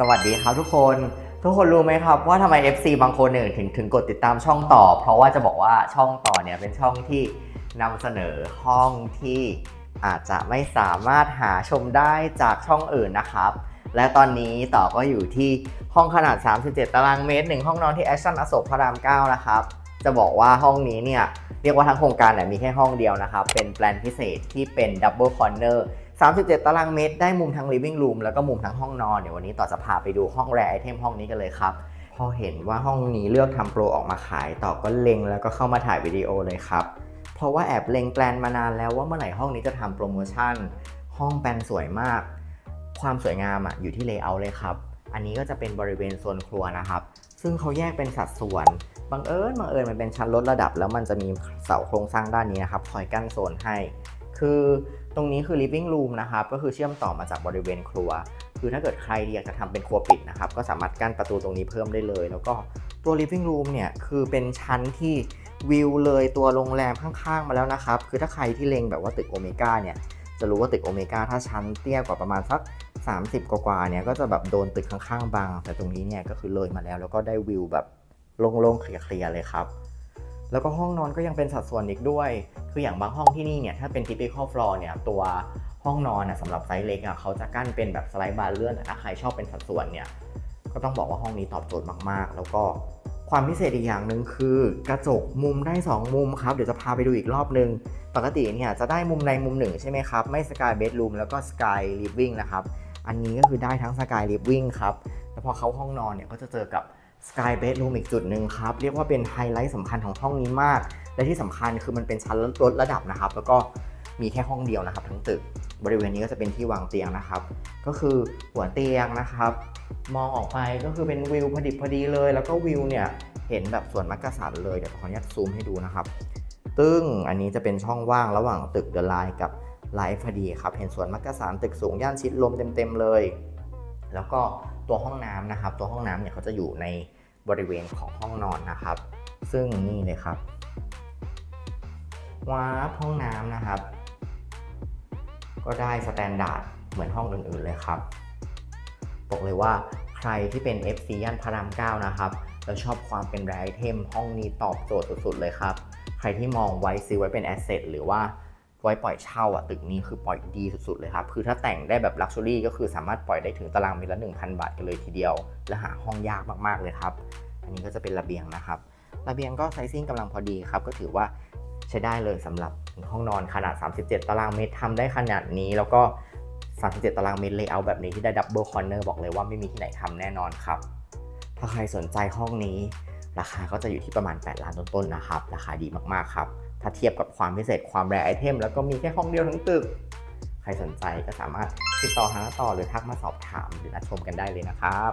สวัสดีครับทุกคน ทุกคนรู้ไหมครับว่าทำไม FC บางคนเนี่ยถึงถึงกดติดตามช่องต่อ เพราะว่าจะบอกว่าช่องต่อเนี่ยเป็นช่องที่นำเสนอห้องที่อาจจะไม่สามารถหาชมได้จากช่องอื่นนะครับ และตอนนี้ต่อก็อยู่ที่ห้องขนาด 37 ตารางเมตรหนึ่งห้องนอนที่แอชชั่นอโศกพระราม 9 นะครับ จะบอกว่าห้องนี้เนี่ยเรียกว่าทั้งโครงการเนี่ยมีแค่ห้องเดียวนะครับ เป็นแปลนพิเศษที่เป็นดับเบิลคอร์เนอร์ 37 ตารางเมตร ได้มุมทั้ง living room แล้วก็มุมทั้งห้องนอน เดี๋ยววันนี้ต่อจะพาไปดูห้องแรไอเทมห้องนี้กันเลยครับ พอเห็นว่าห้องนี้เลือกทำโปรออกมาขาย ต่อก็เล็งแล้วก็เข้ามาถ่ายวิดีโอเลยครับ เพราะว่าแอบเล็งแปลนมานานแล้วว่าเมื่อไหร่ห้องนี้จะทำโปรโมชั่น ห้องแปลนสวยมาก ความสวยงามอะอยู่ที่เลเยอร์เลยครับ อันนี้ก็จะเป็นบริเวณโซนครัวนะครับ ซึ่งเขาแยกเป็นสัดส่วน บังเอิญบังเอิญมันเป็นชั้นลดระดับ แล้วมันจะมีเสาโครงสร้างด้านนี้นะครับคอยกั้นโซนให้ คือตรงนี้คือ living room นะครับ ก็คือเชื่อมต่อมาจากบริเวณครัว คือถ้าเกิดใครอยากจะทำเป็นครัวปิดนะครับ ก็สามารถกั้นประตูตรงนี้เพิ่มได้เลย แล้วก็ตัว living room เนี่ย คือเป็นชั้นที่วิวเลยตัวโรงแรมข้างๆ มาแล้วนะครับ คือถ้าใครที่เล็งแบบว่าตึกโอเมก้าเนี่ย จะรู้ว่าตึกโอเมก้าถ้าชั้นเตี้ยกว่าประมาณสัก 30 กว่าๆ เนี่ย ก็จะแบบโดนตึกข้างๆ บัง แต่ตรงนี้เนี่ยก็คือเลยมาแล้ว แล้วก็ได้วิวแบบโล่งๆ เคลียร์ๆ เลยครับ แล้วก็ห้องนอนก็ยังเป็นสัดส่วนอีกด้วย คืออย่างบางห้องที่นี่เนี่ยถ้าเป็น typical floor เนี่ยตัวห้องนอนนะสำหรับไซส์เล็กอะเขาจะกั้นเป็นแบบสไลด์บาร์เลื่อนถ้าใครชอบเป็นสัดส่วนเนี่ยก็ต้องบอกว่าห้องนี้ตอบโจทย์มากๆ แล้วก็ความพิเศษอีกอย่างหนึ่งคือกระจกมุมได้ 2 มุมครับ เดี๋ยวจะพาไปดูอีกรอบนึง ปกติเนี่ยจะได้มุมในมุมหนึ่งใช่ไหมครับ ไม่สกายเบดรูมแล้วก็สกายลิฟวิ่งนะครับ อันนี้ก็คือได้ทั้งสกายลิฟวิ่งครับ แล้วพอเข้าห้องนอนเนี่ยก็จะเจอกับ Sky Bedroom อีกจุดหนึ่งครับ เรียกว่าเป็นไฮไลท์สำคัญของห้องนี้มาก และที่สำคัญคือมันเป็นชั้นลดระดับนะครับ แล้วก็มีแค่ห้องเดียวนะครับ ทั้งตึกบริเวณนี้ก็จะเป็นที่วางเตียงนะครับ ก็คือหัวเตียงนะครับ มองออกไปก็คือเป็นวิวพอดิบพอดีเลย แล้วก็วิวเนี่ยเห็นแบบสวนมักกะสันเลยเดี๋ยวขออนุญาตซูมให้ดูนะครับ ตึ้งอันนี้จะเป็นช่องว่างระหว่างตึกเดอะไลน์กับไลฟ์พอดีครับ เห็นสวนมักกะสันตึกสูงย่านชิดลมเต็มๆเลย แล้วก็ตัวห้องน้ำนะครับ ตัวห้องน้ำเนี่ยเขาจะอยู่ในบริเวณของห้องนอนนะครับ ซึ่งนี่เลยครับว้าห้องน้ำนะครับ ก็ได้สแตนดาร์ดเหมือนห้องอื่นๆเลยครับ บอกเลยว่าใครที่เป็น FC ย่านพระราม9นะครับแล้วชอบความเป็นแรไอเทมห้องนี้ตอบโจทย์สุดๆเลยครับ ใครที่มองไว้ซื้อไว้เป็นแอสเซทหรือว่า ไว้ปล่อยเช่าอะตึกนี้คือปล่อยดีสุดๆเลยครับ คือถ้าแต่งได้แบบลักชัวรี่ก็คือสามารถปล่อยได้ถึงตารางเมตรละ1,000 บาทกันเลยทีเดียว และหาห้องยากมากๆเลยครับ อันนี้ก็จะเป็นระเบียงนะครับ ระเบียงก็ไซซิ่งกำลังพอดีครับ ก็ถือว่าใช้ได้เลยสำหรับห้องนอนขนาด 37 ตารางเมตรทำได้ขนาดนี้ แล้วก็ 37 ตารางเมตรเลเยอร์แบบนี้ที่ได้ดับเบิลคอร์เนอร์บอกเลยว่าไม่มีที่ไหนทำแน่นอนครับ ถ้าใครสนใจห้องนี้ ราคาก็จะอยู่ที่ประมาณ 8 ล้านต้นๆนะครับ ราคาดีมากๆครับ ถ้าเทียบกับความพิเศษความแรไอเทมแล้วก็มีแค่ห้องเดียวทั้งตึก ใครสนใจก็สามารถติดต่อหาต่อหรือทักมาสอบถามหรือนัดชมกันได้เลยนะครับ